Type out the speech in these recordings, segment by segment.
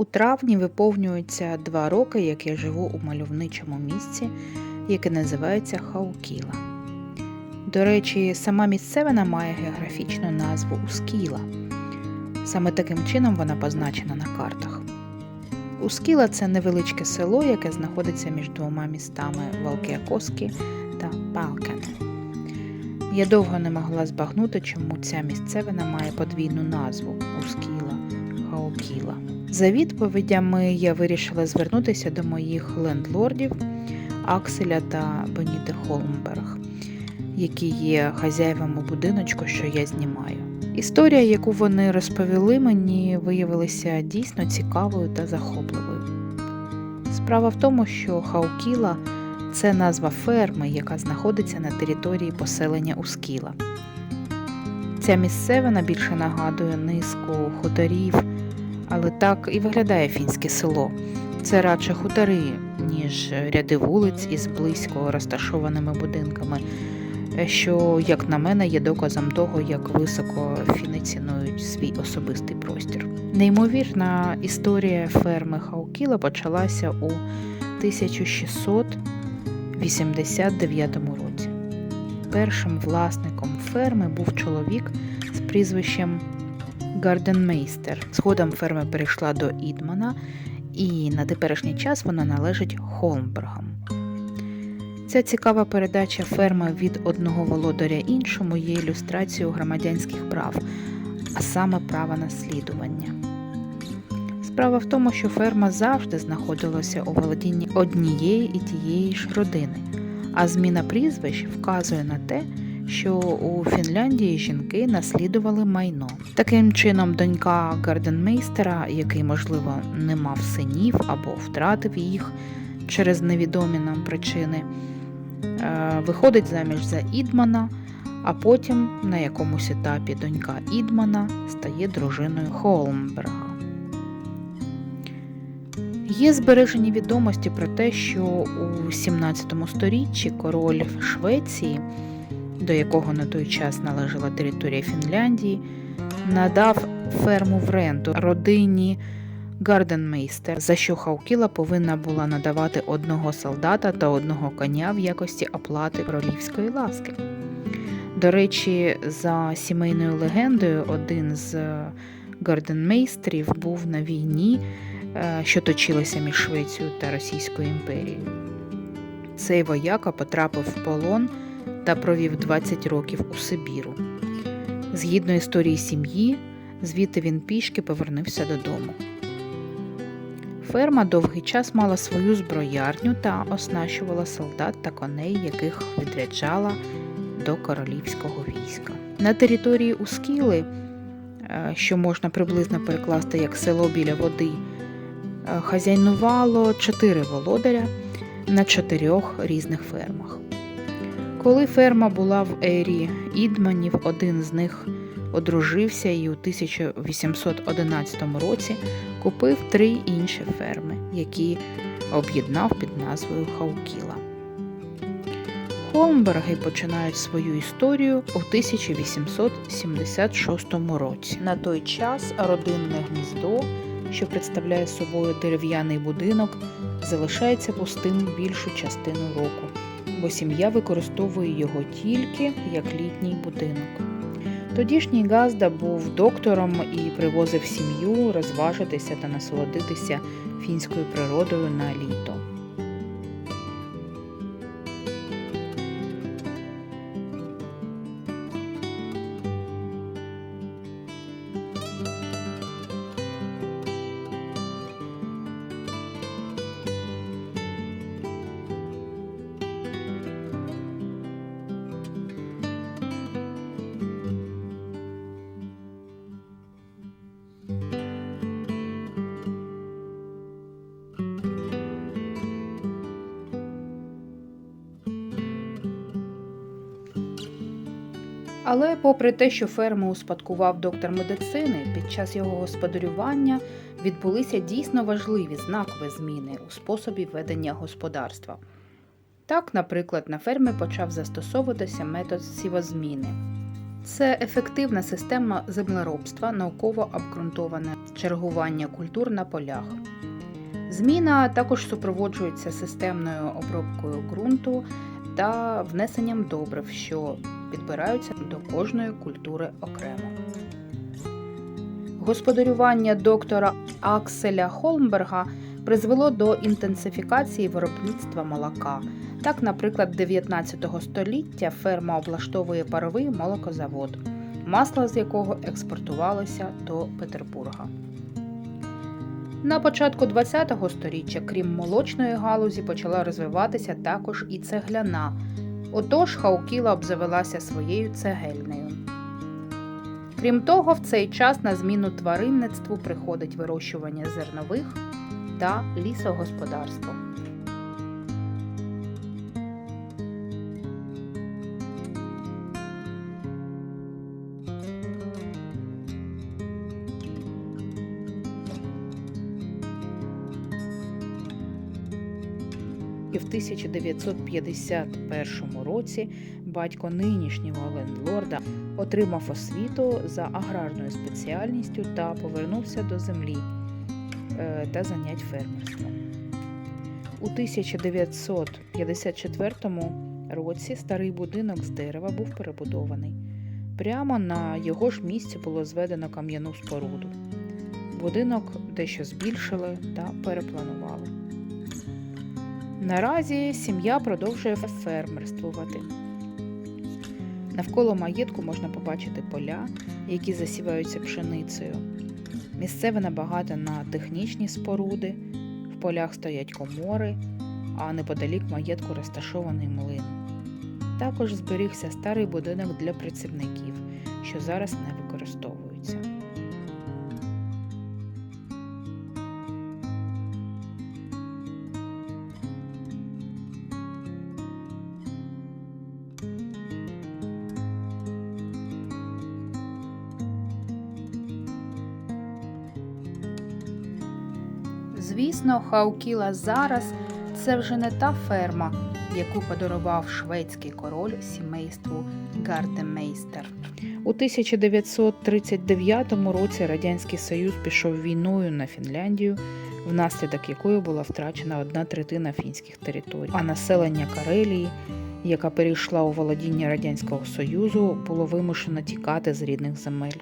У травні виповнюється два роки, як я живу у мальовничому місці, яке називається Хаукіла. До речі, сама місцевина має географічну назву Ускіла. Саме таким чином вона позначена на картах. Ускіла це невеличке село, яке знаходиться між двома містами Валкеакоски та Палкане. Я довго не могла збагнути, чому ця місцевина має подвійну назву Ускіла Хаукіла. За відповідями я вирішила звернутися до моїх лендлордів Акселя та Беніти Холмберг, які є хазяєвами будиночку, що я знімаю. Історія, яку вони розповіли мені, виявилася дійсно цікавою та захопливою. Справа в тому, що Хаукіла це назва ферми, яка знаходиться на території поселення Ускіла. Ця місцевина більше нагадує низку хуторів, але так і виглядає фінське село. Це радше хутори, ніж ряди вулиць із близько розташованими будинками, що, як на мене, є доказом того, як високо фіни цінують свій особистий простір. Неймовірна історія ферми Хаукіла почалася у 1689 році. Першим власником ферми був чоловік з прізвищем Гарденмейстер. Згодом ферма перейшла до Ідмана, і на теперішній час вона належить Холмбергам. Ця цікава передача ферми від одного володаря іншому є ілюстрацією громадянських прав, а саме права наслідування. Справа в тому, що ферма завжди знаходилася у володінні однієї і тієї ж родини, а зміна прізвищ вказує на те, що у Фінляндії жінки наслідували майно. Таким чином, донька гарденмейстера, який, можливо, не мав синів або втратив їх через невідомі нам причини, е, виходить заміж за Ідмана, а потім на якомусь етапі донька Ідмана стає дружиною Холмберга. Є збережені відомості про те, що у 17 сторіччі король Швеції, до якого на той час належала територія Фінляндії, надав ферму в ренту родині Гарденмейстер, за що Хаукіла повинна була надавати одного солдата та одного коня в якості оплати королівської ласки. До речі, за сімейною легендою, один з гарденмейстерів був на війні, е, що точилася між Швецією та Російською імперією. Цей вояка потрапив в полон та провів 20 років у Сибіру. Згідно історії сім'ї, звідти він пішки повернувся додому. Ферма довгий час мала свою зброярню та оснащувала солдат та коней, яких відряджала до королівського війська. На території Ускіли, е, що можна приблизно перекласти як село біля води, е, хазяйнувало чотири володаря на чотирьох різних фермах. Коли ферма була в ері Ідманів, один з них одружився і у 1811 році купив три інші ферми, які об'єднав під назвою Хаукіла. Холмберги починають свою історію у 1876 році. На той час родинне гніздо, що представляє собою дерев'яний будинок, залишається пустим більшу частину року, бо сім'я використовує його тільки як літній будинок. Тодішній Газда був доктором і привозив сім'ю розважитися та насолодитися фінською природою на літо. Але, попри те, що ферму успадкував доктор медицини, під час його господарювання відбулися дійсно важливі знакові зміни у способі ведення господарства. Так, наприклад, на фермі почав застосовуватися метод сівозміни. Це ефективна система землеробства, науково обґрунтоване чергування культур на полях. Зміна також супроводжується системною обробкою ґрунту та внесенням добрив, що підбираються до кожної культури окремо. Господарювання доктора Акселя Холмберга призвело до інтенсифікації виробництва молока. Так, наприклад, 19 століття ферма облаштовує паровий молокозавод, масло з якого експортувалося до Петербурга. На початку ХХ століття, крім молочної галузі, почала розвиватися також і цегляна. Отож, Хаукіла обзавелася своєю цегельнею. Крім того, в цей час на зміну тваринництву приходить вирощування зернових та лісогосподарство. 1951 році батько нинішнього лендлорда отримав освіту за аграрною спеціальністю та повернувся до землі е, та занять фермерством. У 1954 році старий будинок з дерева був перебудований. Прямо на його ж місці було зведено кам'яну споруду. Будинок дещо збільшили та перепланували. Наразі сім'я продовжує фермерствувати. Навколо маєтку можна побачити поля, які засіваються пшеницею. Місцеве багато на технічні споруди, в полях стоять комори, а неподалік маєтку розташований млин. Також зберігся старий будинок для працівників, що зараз не використовується. Звісно, Хаукіла зараз це вже не та ферма, яку подарував шведський король сімейству Гардемейстер. У 1939 році Радянський Союз пішов війною на Фінляндію, внаслідок якої була втрачена одна третина фінських територій. А населення Карелії, яка перейшла у володіння Радянського Союзу, було вимушено тікати з рідних земель.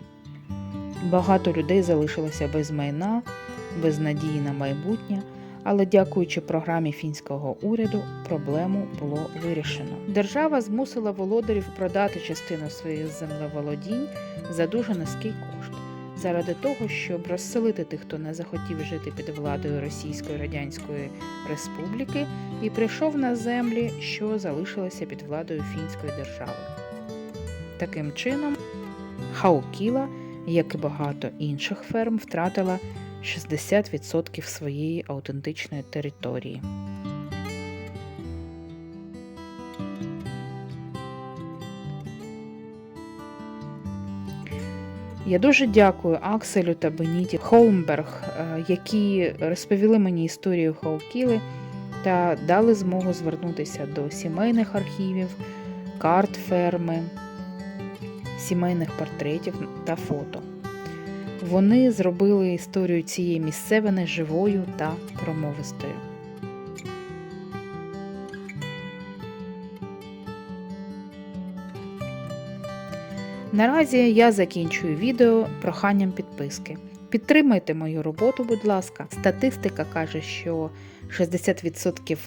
Багато людей залишилося без майна, без надії на майбутнє, але дякуючи програмі фінського уряду, проблему було вирішено. Держава змусила володарів продати частину своїх землеволодінь за дуже низький кошт, заради того, щоб розселити тих, хто не захотів жити під владою Російської Радянської Республіки і прийшов на землі, що залишилися під владою фінської держави. Таким чином, Хаукіла, як і багато інших ферм, втратила 60% своєї аутентичної території. Я дуже дякую Акселю та Беніті Холмберг, е, які розповіли мені історію Хаукіли та дали змогу звернутися до сімейних архівів, карт ферми, сімейних портретів та фото. Вони зробили історію цієї місцевини живою та промовистою. Наразі я закінчую відео проханням підписки. Підтримайте мою роботу, будь ласка. Статистика каже, що 60%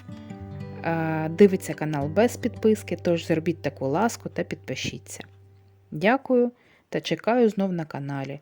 е, дивиться канал без підписки, тож зробіть таку ласку та підпишіться. Дякую та чекаю знов на каналі.